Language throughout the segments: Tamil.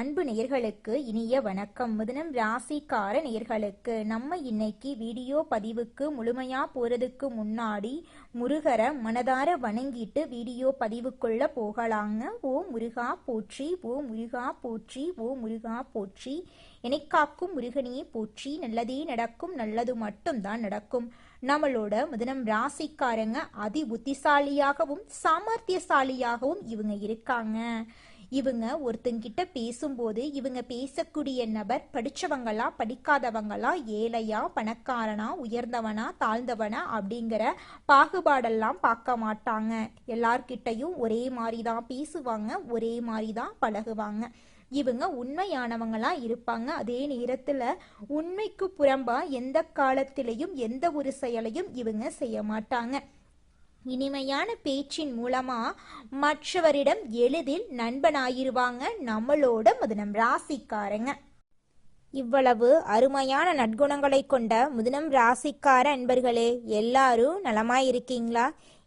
அன்பு நேயர்களுக்கு இனிய வணக்கம். மிதுனம் ராசிக்கார நேயர்களுக்கு நம்ம இன்னைக்கு வீடியோ பதிவுக்கு முழுமையா போறதுக்கு முன்னாடி முருகரை மனதார வணங்கிட்டு வீடியோ பதிவுக்குள்ள போகலாங்க. ஓ முருகா போற்றி ஓ முருகா போற்றி ஓ முருகா போற்றி. என்னை காக்கும் முருகனையே போற்றி. நல்லதே நடக்கும் நல்லது மட்டும்தான் நடக்கும். நம்மளோட முதனம் ராசிக்காரங்க அதி புத்திசாலியாகவும் சாமர்த்தியசாலியாகவும் இவங்க இருக்காங்க. இவங்க ஒருத்தங்கிட்ட பேசும்போது இவங்க பேசக்கூடிய நபர் படிச்சவங்களா படிக்காதவங்களா ஏழையா பணக்காரனா உயர்ந்தவனா தாழ்ந்தவனா அப்படிங்கிற பாகுபாடெல்லாம் பார்க்க மாட்டாங்க. எல்லார்கிட்டையும் ஒரே மாதிரி தான் பேசுவாங்க ஒரே மாதிரி தான் பழகுவாங்க. இவங்க உண்மையானவங்களா இருப்பாங்க. அதே நேரத்துல உண்மைக்கு புறம்பா எந்த காலத்திலையும் எந்த ஒரு செயலையும் இவங்க செய்ய மாட்டாங்க. இனிமையான பேச்சின் மூலமா மற்றவரிடம் எளிதில் நண்பனாயிருவாங்க நம்மளோட முதனம் ராசிக்காரங்க. இவ்வளவு அருமையான நற்குணங்களை கொண்ட முதனம் ராசிக்கார அன்பர்களே எல்லாரும் நலமாயிருக்கீங்களா?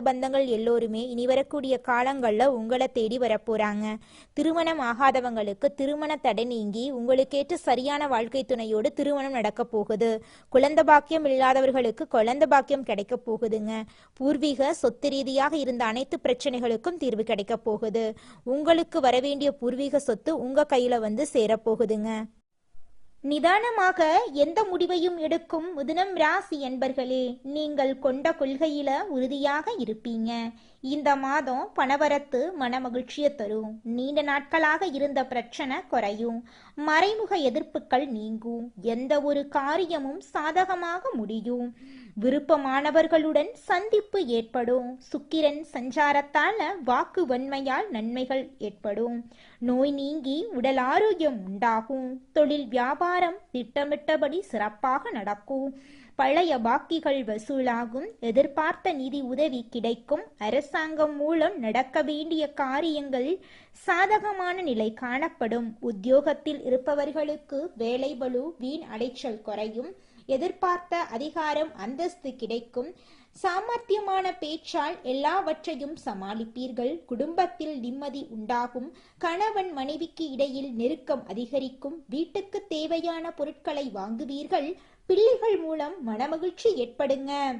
பந்தங்கள் எல்லோருமே இனி வரக்கூடிய காலங்களில் உங்களை தேடி வரப்போறாங்க. திருமணம் ஆகாதவங்களுக்கு திருமண தடை நீங்கி உங்களுக்கேற்ற சரியான வாழ்க்கை துணையோடு திருமணம் நடக்க போகுது. குழந்தை பாக்கியம் இல்லாதவர்களுக்கு குழந்தை பாக்கியம் கிடைக்க போகுதுங்க. பூர்வீக சொத்து ரீதியாக இருந்த அனைத்து பிரச்சனைகளுக்கும் தீர்வு கிடைக்க போகுது. உங்களுக்கு வரவேண்டிய பூர்வீக சொத்து உங்க கையில வந்து சேரப்போகுதுங்க நிதானமாக எந்த முடிவையும் எடுக்கும் மிதுனம் ராசி என்பர்களே நீங்கள் கொண்ட கொள்கையில உறுதியாக இருப்பீங்க. இந்த மாதம் பணவரத்து மனமகிழ்ச்சியை தரும். நீண்ட நாட்களாக இருந்த பிரச்சனை குறையும். மறைமுக எதிர்ப்புகள் நீங்கும். எந்த ஒரு காரியமும் சாதகமாக முடியும். விருப்பமானவர்களுடன் சந்திப்பு ஏற்படும். சுக்கிரன் சஞ்சாரத்தால வாக்கு வன்மையால் நன்மைகள் ஏற்படும். நோய் நீங்கி உடல் ஆரோக்கியம் உண்டாகும். தொழில் வியாபாரம் திட்டமிட்டபடி சிறப்பாக நடக்கும். பழைய பாக்கிகள் வசூலாகும். எதிர்பார்த்த நிதி உதவி கிடைக்கும். அரசாங்கம் மூலம் நடக்க வேண்டிய காரியங்கள் சாதகமான நிலை காணப்படும். உத்தியோகத்தில் இருப்பவர்களுக்கு வேலை பளு வீண் அலைச்சல் குறையும். எதிர்பார்த்த அதிகாரம் அந்தஸ்து கிடைக்கும். சாமர்த்தியமான பேச்சால் எல்லாவற்றையும் சமாளிப்பீர்கள். குடும்பத்தில் நிம்மதி உண்டாகும். கணவன் மனைவிக்கு இடையில் நெருக்கம் அதிகரிக்கும். வீட்டுக்கு தேவையான பொருட்களை வாங்குவீர்கள். பிள்ளைகள் மூலம் மனமகிழ்ச்சி ஏற்படுங்க.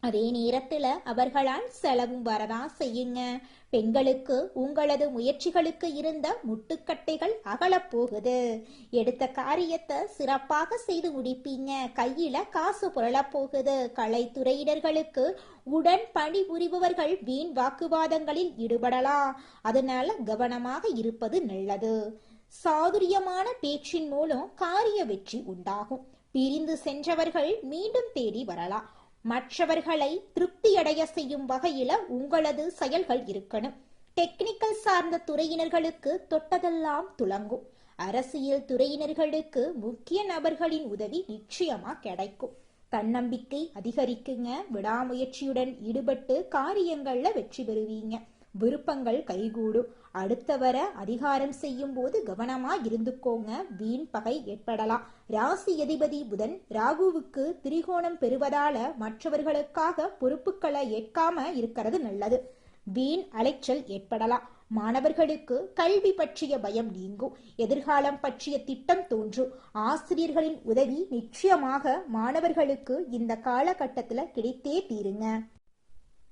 அதே நேரத்துல அவர்களால் செலவும் வரதான் செய்யுங்க. பெண்களுக்கு உங்களது முயற்சிகளுக்கு இருந்த முட்டுக்கட்டைகள் அகலப் போகுது. எடுத்த காரியத்தை சிறப்பாக செய்து முடிப்பீங்க. கையில காசு புரளப் போகுது. கலைத்துறையினர்களுக்கு உடன் பணிபுரிபவர்கள் வீண் வாக்குவாதங்களில் ஈடுபடலாம். அதனால கவனமாக இருப்பது நல்லது. சாதுரியமான பேச்சின் மூலம் காரிய வெற்றி உண்டாகும். பிரிந்து சென்றவர்கள் மீண்டும் தேடி வரலாம். மற்றவர்களை திருப்தியடைய செய்யும் வகையில உங்களது செயல்கள் இருக்கணும். டெக்னிக்கல் சார்ந்த துறையினர்களுக்கு தொட்டதெல்லாம் துலங்கும் அரசியல் துறையினர்களுக்கு முக்கிய நபர்களின் உதவி நிச்சயமா கிடைக்கும். தன்னம்பிக்கை அதிகரிக்குங்க. விடாமுயற்சியுடன் ஈடுபட்டு காரியங்கள்ல வெற்றி பெறுவீங்க. விருப்பங்கள் கைகூடும். அடுத்தவரை அதிகாரம் செய்யும் போது கவனமா இருந்துக்கோங்க வீண் பகை ஏற்படலாம். ராசி அதிபதி புதன் ராகுவுக்கு திரிகோணம் பெறுவதால மற்றவர்களுக்காக பொறுப்புகளை ஏற்காம இருக்கிறது நல்லது. வீண் அலைச்சல் ஏற்படலாம். மாணவர்களுக்கு கல்வி பற்றிய பயம் நீங்கும். எதிர்காலம் பற்றிய திட்டம் தோன்றும். ஆசிரியர்களின் உதவி நிச்சயமாக மாணவர்களுக்கு இந்த காலகட்டத்தில் கிடைத்தே தீருங்க.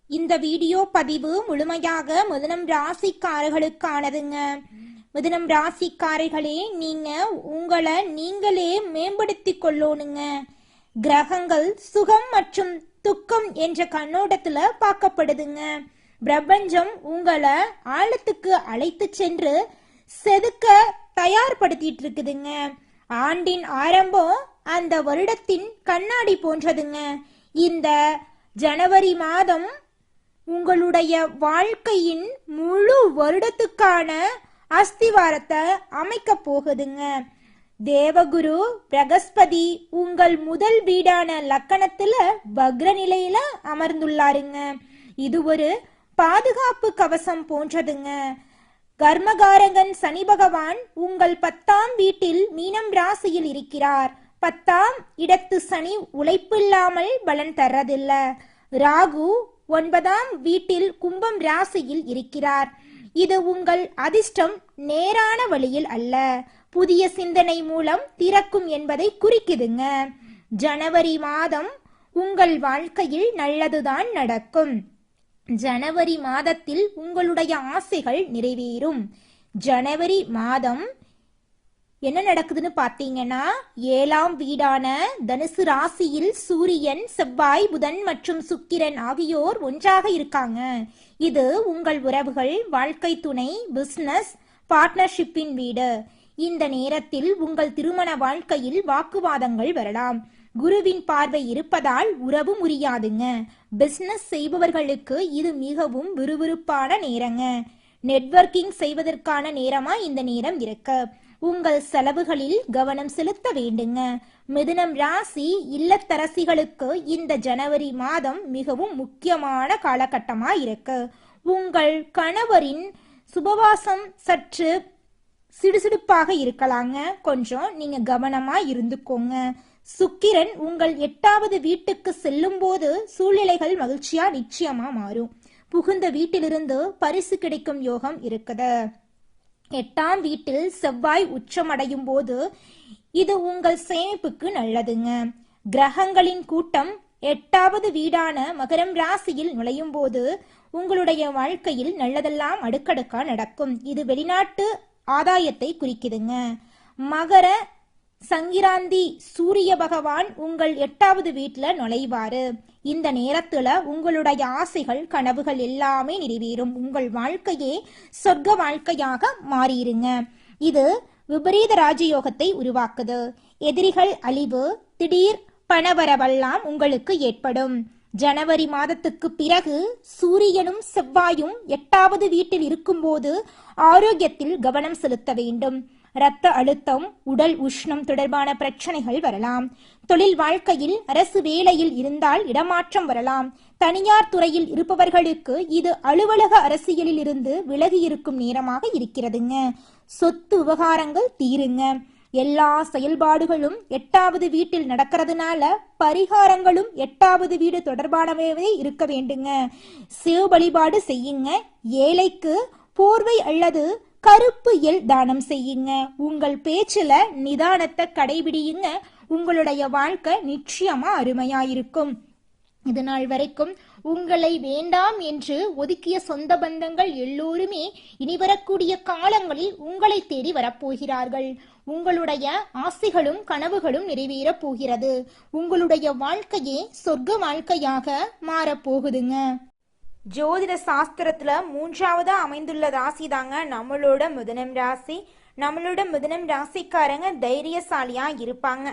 இந்த வீடியோ பதிவு முழுமையாக மிதுனம் ராசிக்காரர்களுக்கானதுங்க. மிதுனம் ராசிக்காரர்களே நீங்க உங்களை நீங்களே மேம்படுத்தி கொள்ளணுங்க. கிரகங்கள் சுகம் மற்றும் துக்கம் என்ற கண்ணோட்டத்துல பார்க்கப்படுதுங்க. பிரபஞ்சம் உங்களை ஆழத்துக்கு அழைத்து சென்று செதுக்க தயார்படுத்திட்டு இருக்குதுங்க. ஆண்டின் ஆரம்பம் அந்த வருடத்தின் கண்ணாடி போன்றதுங்க. இந்த ஜனவரி மாதம் உங்களுடைய வாழ்க்கையின் முழு வருடத்துக்கான அஸ்திவாரத்தை அமைக்க போகுதுங்க. தேவகுரு பிரகஸ்பதி உங்கள் முதல் வீடான லக்கணத்துல வக்ர நிலையில அமர்ந்துள்ளாருங்க. இது ஒரு பாதுகாப்பு கவசம் போன்றதுங்க. கர்மகாரகன் சனி பகவான் உங்கள் பத்தாம் வீட்டில் மீனம் ராசியில் இருக்கிறார். பத்தாம் இடத்து சனி உழைப்பில்லாமல் பலன் தர்றதில்ல. ராகு ஒன்பதாம் வீட்டில் கும்பம் ராசியில் இருக்கிறார். இது உங்கள் அதிர்ஷ்டம் நேரான வழியில் அல்ல. புதிய சிந்தனை மூலம் திறக்கும் என்பதை குறிக்குதுங்க. ஜனவரி மாதம் உங்கள் வாழ்க்கையில் நல்லதுதான் நடக்கும். ஜனவரி மாதத்தில் உங்களுடைய ஆசைகள் நிறைவேறும். ஜனவரி மாதம் என்ன நடக்குதுன்னு பார்த்தீங்கன்னா ஏழாம் வீடான தனுசு ராசியில் சூரியன் செவ்வாய் புதன் மற்றும் சுக்கிரன் ஆகியோர் ஒன்றாக இருக்காங்க. இது உங்கள் உறவுகள் வாழ்க்கை துணை பிசினஸ் பார்ட்னர்ஷிப்பின் வீடு. இந்த நேரத்தில் உங்கள் திருமண வாழ்க்கையில் வாக்குவாதங்கள் வரலாம். குருவின் பார்வை இருப்பதால் உறவு முறியாதுங்க. பிசினஸ் செய்பவர்களுக்கு இது மிகவும் விறுவிறுப்பான நேரங்க. நெட்வொர்க்கிங் செய்வதற்கான நேரமா இந்த நேரம் இருக்கு. உங்கள் செலவுகளில் கவனம் செலுத்த வேண்டுங்க. மிதுனம் ராசி இல்லத்தரசிகளுக்கு இந்த ஜனவரி மாதம் மிகவும் முக்கியமான காலகட்டமா இருக்கு. உங்கள் கணவரின் சுபவாசம் சற்று சிடுசிடுப்பாக இருக்கலாங்க. கொஞ்சம் நீங்க கவனமா இருந்துக்கோங்க. சுக்கிரன் உங்கள் எட்டாவது வீட்டுக்கு செல்லும்போது சூழ்நிலைகள் மகிழ்ச்சியா நிச்சயமா மாறும். புகுந்த வீட்டிலிருந்து பரிசு கிடைக்கும் யோகம் இருக்குது. எட்டாம் வீட்டில் செவ்வாய் உச்சமடையும் போது இது உங்கள் சேமிப்புக்கு நல்லதுங்க. கிரகங்களின் கூட்டம் எட்டாவது வீடான மகரம் ராசியில் நுழையும் போது உங்களுடைய வாழ்க்கையில் நல்லதெல்லாம் அடுக்கடுக்கா நடக்கும். இது வெளிநாட்டு ஆதாயத்தை குறிக்குதுங்க. மகர சங்கிராந்தி சூரிய பகவான் உங்கள் எட்டாவது வீட்டுல நுழைவாரு இந்த நேரத்துல உங்களுடைய ஆசைகள் கனவுகள் எல்லாமே நிறைவேறும். உங்கள் வாழ்க்கையே சொர்க்க வாழ்க்கையாக மாறிடுங்க இது விபரீத ராஜயோகத்தை உருவாக்குது. எதிரிகள் அழிவு திடீர் பணவரவெல்லாம் உங்களுக்கு ஏற்படும். ஜனவரி மாதத்துக்கு பிறகு சூரியனும் செவ்வாயும் எட்டாவது வீட்டில் இருக்கும்போது ஆரோக்கியத்தில் கவனம் செலுத்த வேண்டும். இரத்த அழுத்தம் உடல் உஷ்ணம் தொடர்பான பிரச்சனைகள் வரலாம். தொழில் வாழ்க்கையில் அரசு வேலையில் இருந்தால் இடமாற்றம் வரலாம். தனியார் துறையில் இருப்பவர்களுக்கு இது அலுவலக அரசியலில் இருந்து விலகி இருக்கும் நேரமாக இருக்கிறதுங்க. சொத்து விவகாரங்கள் தீருங்க. எல்லா செயல்பாடுகளும் எட்டாவது வீட்டில் நடக்கிறதுனால பரிகாரங்களும் எட்டாவது வீடு தொடர்பானவே இருக்க வேண்டுங்க. சிவ வழிபாடு செய்யுங்க. ஏழைக்கு போர்வை அல்லது கருப்பு எல் தானம் செய்யுங்க. உங்கள் பேச்சுல நிதானத்தை கடைபிடியுங்க. உங்களுடைய வாழ்க்கை நிச்சயமா அருமையாயிருக்கும். இது நாள் வரைக்கும் உங்களை வேண்டாம் என்று ஒதுக்கிய சொந்த பந்தங்கள் எல்லோருமே இனி வரக்கூடிய காலங்களில் உங்களை தேடி வரப்போகிறார்கள். உங்களுடைய ஆசைகளும் கனவுகளும் நிறைவேறப் போகிறது. உங்களுடைய வாழ்க்கையே சொர்க்க வாழ்க்கையாக மாறப்போகுதுங்க ஜோதிட சாஸ்திரத்துல மூன்றாவதா அமைந்துள்ள ராசி தாங்க நம்மளோட மிதுனம் ராசி. நம்மளோட மிதுனம் ராசிக்காரங்க தைரியசாலியா இருப்பாங்க.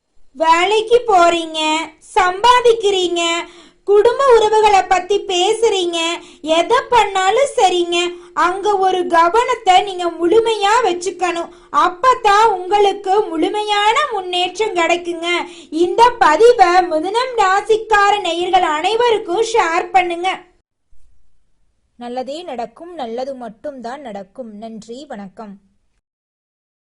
வேலைக்கு போறீங்க சம்பாதிக்கிறீங்க குடும்ப உறவுகளை பத்தி பேசுறீங்க எதை பண்ணாலும் சரிங்க. அங்க ஒரு கவனத்தை நீங்க முழுமையா வச்சுக்கணும். அப்பதான் உங்களுக்கு முழுமையான முன்னேற்றம் கிடைக்குங்க. இந்த பதிவை முதனம் ராசிக்கார நேயர்கள் அனைவருக்கும் ஷேர் பண்ணுங்க. நல்லதே நடக்கும் நல்லது மட்டும்தான் நடக்கும். நன்றி வணக்கம்.